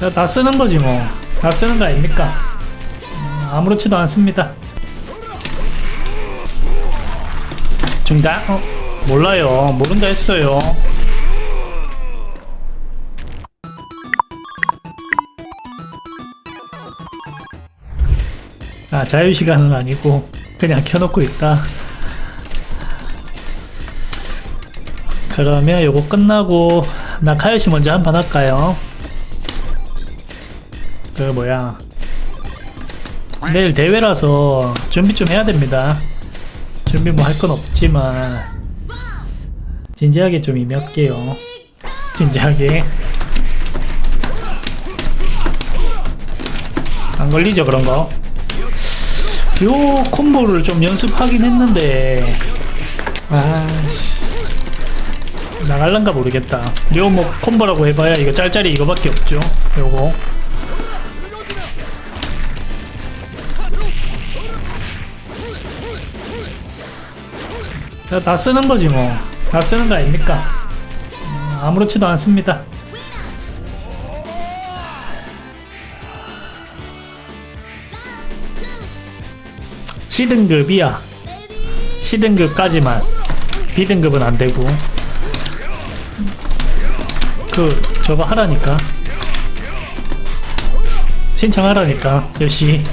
다, 다 쓰는 거지 뭐. 다 쓰는 거 아닙니까? 음, 아무렇지도 않습니다. 중단? 어? 몰라요. 모른다 했어요. 아, 자유시간은 아니고, 그냥 켜놓고 있다. 그러면 요거 끝나고, 나카요시 먼저 한 판 할까요? 그, 뭐야. 내일 대회라서 준비 좀 해야 됩니다. 준비 뭐 할 건 없지만, 진지하게 좀 임할게요. 진지하게. 안 걸리죠, 그런 거? 요 콤보를 좀 연습하긴 했는데 아씨 나갈란가 모르겠다 요 뭐 콤보라고 해봐야 이거 짤짤이 이거밖에 없죠 요거 다 쓰는 거지 뭐 다 쓰는 거 아닙니까 음, 아무렇지도 않습니다 C등급이야. C등급까지만. B등급은 안 되고. 그, 저거 하라니까. 신청하라니까. 요시.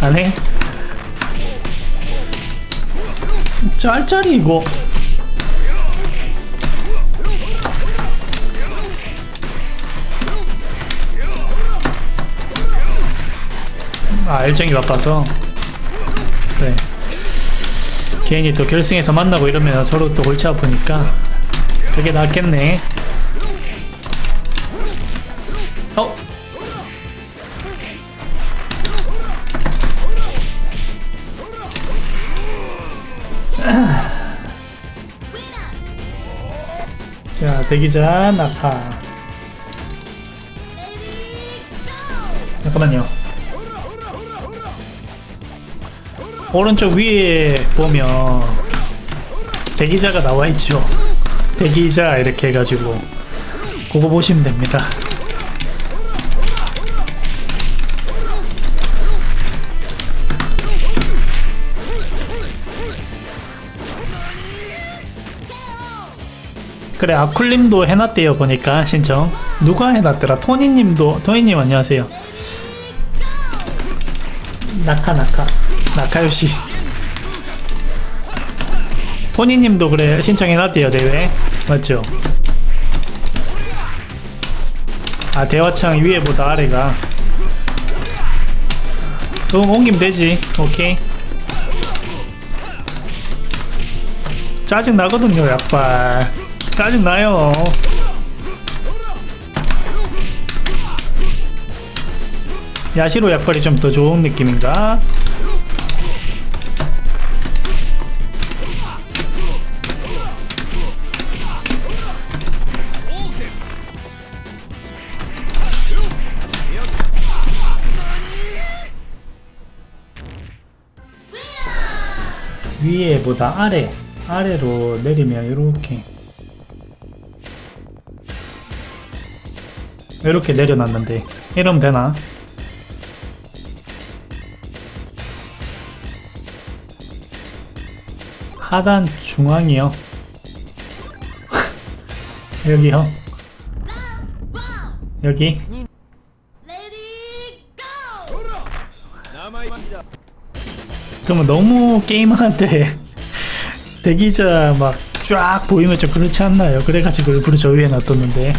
안 해? 짤짤이 이거. 아, 일정이 바빠서. 그래. 괜히 또 결승에서 만나고 이러면 서로 또 골치 아프니까 그게 낫겠네. 어? 대기자 낙하. 잠깐만요. 오른쪽 위에 보면 대기자가 나와 있죠. 대기자 이렇게 해가지고 그거 보시면 됩니다. 그래 아쿨님도 해놨대요 보니까 신청. 누가 해놨더라? 토니님도 토니님 안녕하세요. 나카 나카 나카요시 토니님도 그래 신청해놨대요 대회. 맞죠? 아 대화창 위에보다 아래가. 그럼 옮기면 되지. 오케이. 짜증 나거든요 약발 짜증 나요. 야시로 약발이 좀 더 좋은 느낌인가? 위에보다? 아래. 아래로 내리면 이렇게 이렇게 내려놨는데. 이러면 되나? 하단 중앙이요. 여기요 여기. 그러면 너무 게임하는데 대기자 막 쫙 보이면 좀 그렇지 않나요? 그래가지고 일부러 저 위에 놔뒀는데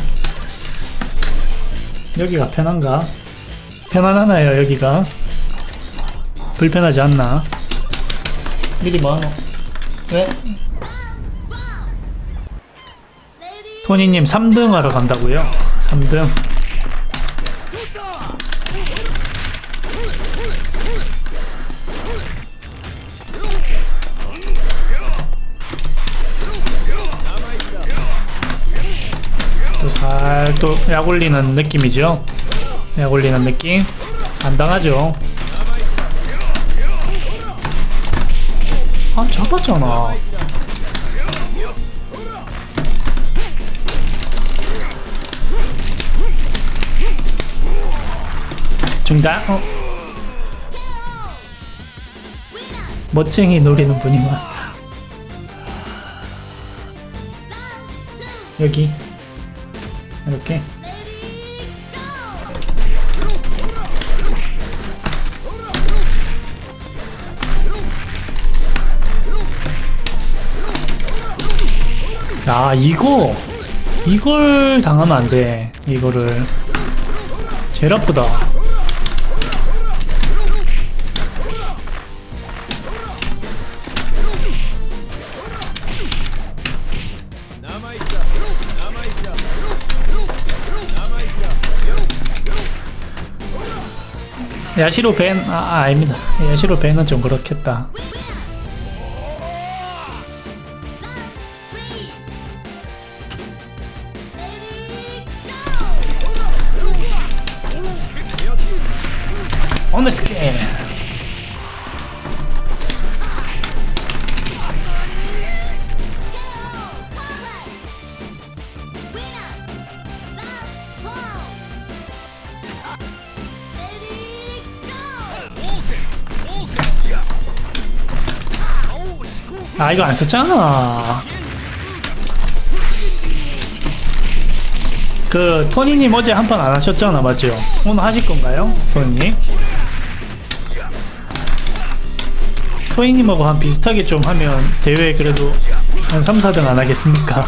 여기가 편한가? 편안하나요 여기가? 불편하지 않나? 미리 뭐하노? 왜? 토니님 3등 하러 간다고요? 3등 또살또 약 올리는 느낌이죠. 약 올리는 느낌. 안 당하죠. 아 잡았잖아. 중단 어. 멋쟁이 노리는 분이 많다 여기 이렇게. 아 이거 이걸 당하면 안돼 이거를. 제일 아프다 야시로 밴, 아, 아 아 닙니다. 야시로 밴은 좀 그렇겠다. The scan. 아 이거 안 썼잖아. 그 토니님 어제 한 판 안 하셨잖아, 맞죠? 오늘 하실 건가요, 토니님? 토니님하고 한 비슷하게 좀 하면 대회 그래도 한 3, 4등 안 하겠습니까?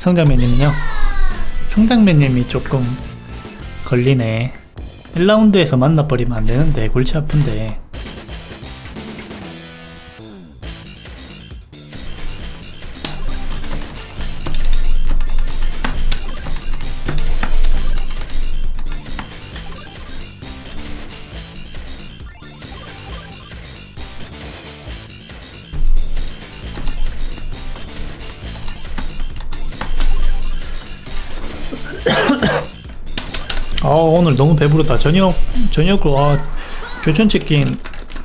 성장맨님은요? 성장맨님이 조금 걸리네 1라운드에서 만나버리면 안 되는데 골치 아픈데 아 오늘 너무 배부르다. 저녁 저녁으로 아 교촌 치킨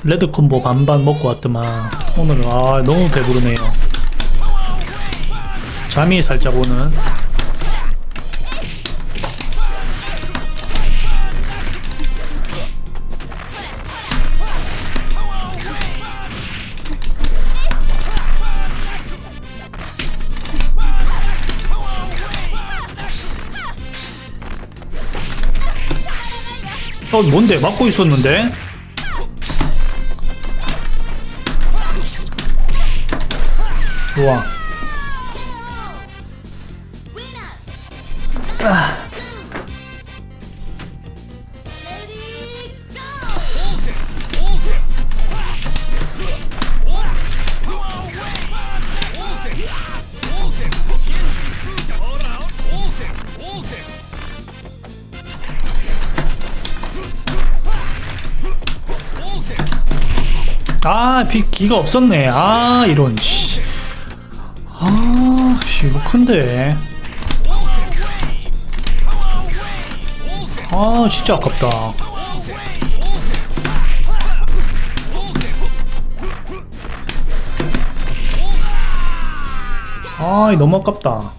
레드 콤보 반반 먹고 왔더만. 오늘 아 너무 배부르네요. 잠이 살짝 오는 어 뭔데? 막고 있었는데? 좋아 아, 비, 기가 없었네. 아, 이런, 씨. 아, 씨, 이거 큰데. 아, 진짜 아깝다. 아, 이 너무 아깝다.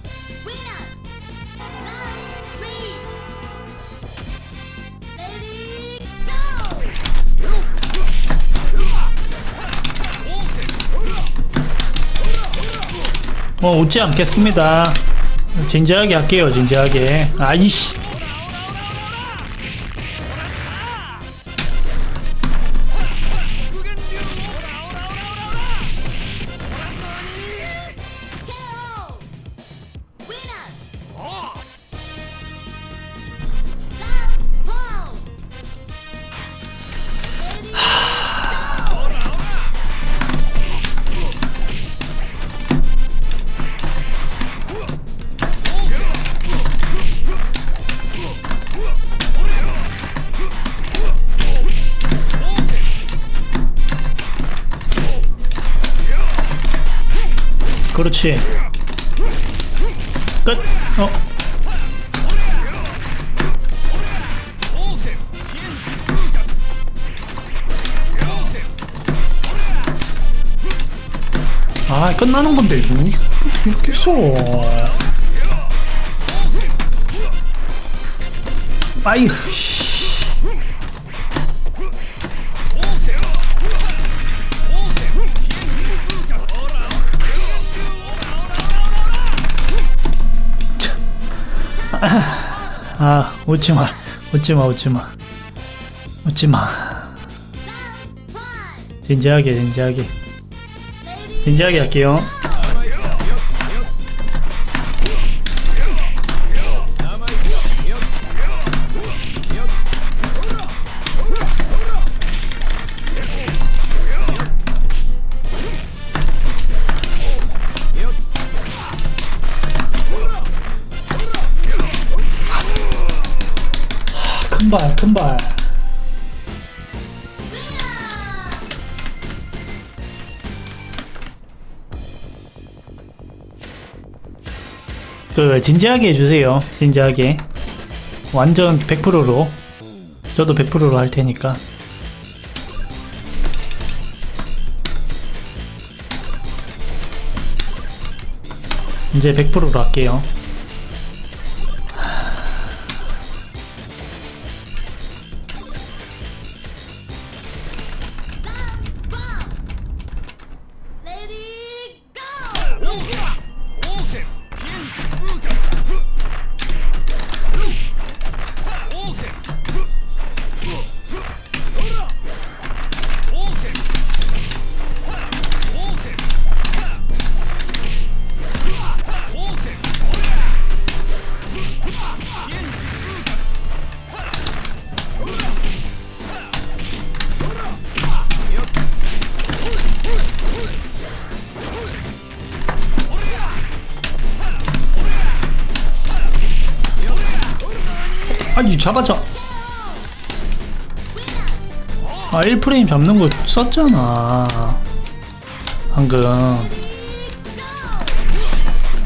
어, 웃지 않겠습니다. 진지하게 할게요, 진지하게. 아이씨. 그렇지. 끝. 어. 아, 끝나는 건데, 뭐, 이렇게 써. 아이, 웃지 마. 웃지 마, 웃지 마. 웃지 마. 진지하게, 진지하게. 진지하게 할게요. 큰 발, 큰 발. 그 진지하게 해주세요. 진지하게. 완전 100%로. 저도 100%로 할 테니까. 이제 100%로 할게요. 아니 잡아줘. 아 1프레임 잡는 거 썼잖아. 방금.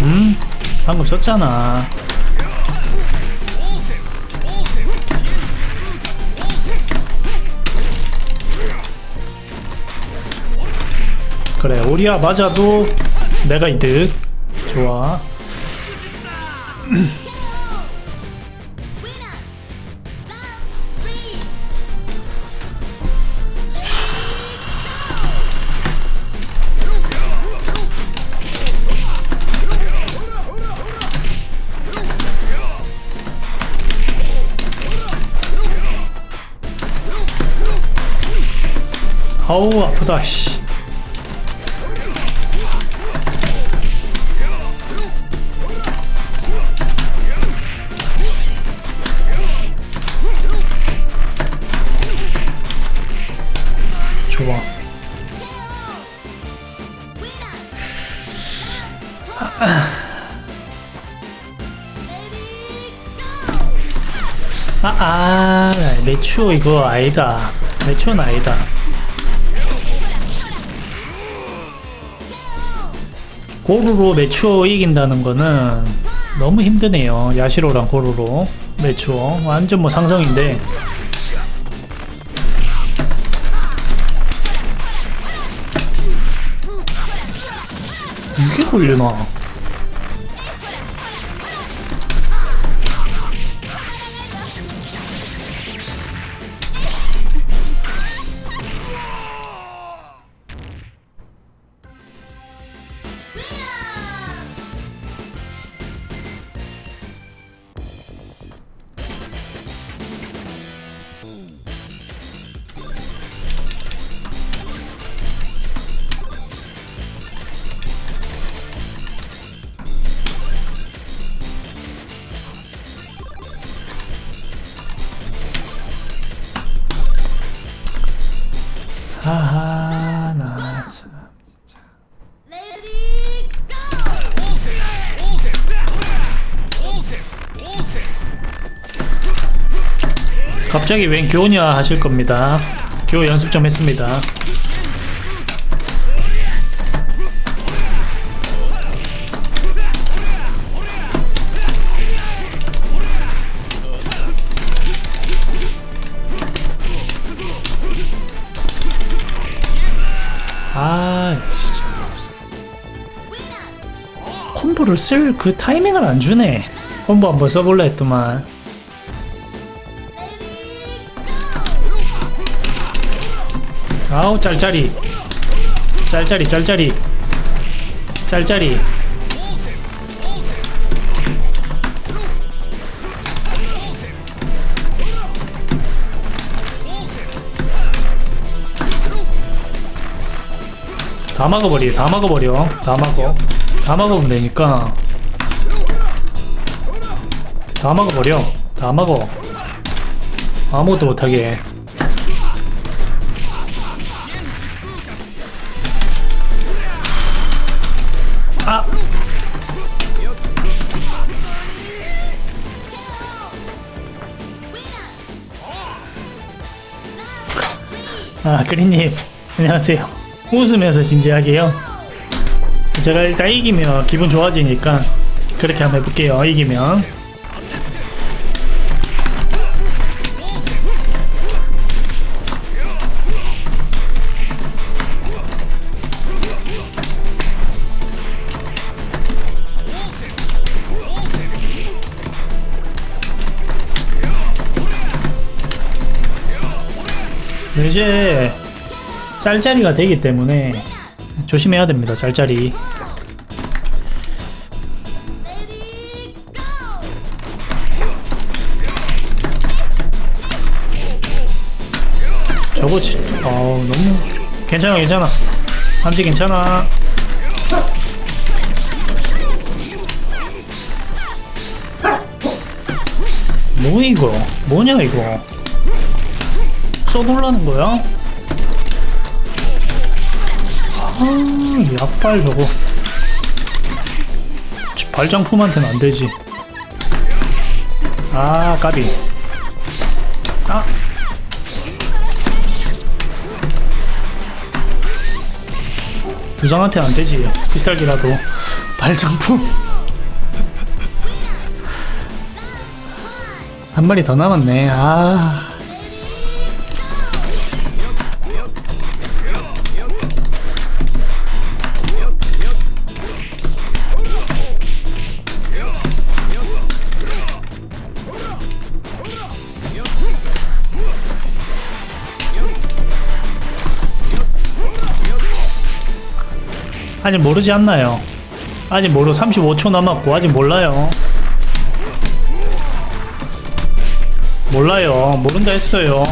음? 방금 썼잖아. 그래 오리아 맞아도 내가 이득. 좋아 아프다 씨 좋아 아아 매추어 이거 아니다 매추어는 아니다 고루로 매추어 이긴다는 거는 너무 힘드네요. 야시로랑 고루로 매추어. 완전 뭐 상성인데. 이게 걸리나 갑자기 웬 교냐 하실 겁니다. 교 연습 좀 했습니다. 아, 쓸그 타이밍을 안 주네. 콤보 한번 써볼라 했더만. 아우 짤짤이. 짤짤이 짤짤이. 짤짤이. 다 막아버려 다 막아버려. 다 막어. 다 막으면 되니까. 다 막아버려. 다 막어. 아무것도 못하게 아, 그린님, 안녕하세요. 웃으면서 진지하게요. 제가 일단 이기면 기분 좋아지니까 그렇게 한번 해볼게요. 이기면. 이제 짤짤이가 되기 때문에 조심해야 됩니다. 짤짤이. 저거 지, 어우 너무 괜찮아 괜찮아. 함지 괜찮아. 뭐 이거? 뭐냐 이거? 쏘놀라는 거야? 아, 약발 저거. 지- 발장품한테는 안 되지. 아, 까비. 아. 두장한테는 안 되지. 비쌀기라도. 발장품. 한 마리 더 남았네. 아. 아직 모르지 않나요? 아직 모르 35초 남았고 아직 몰라요. 몰라요. 모른다 했어요.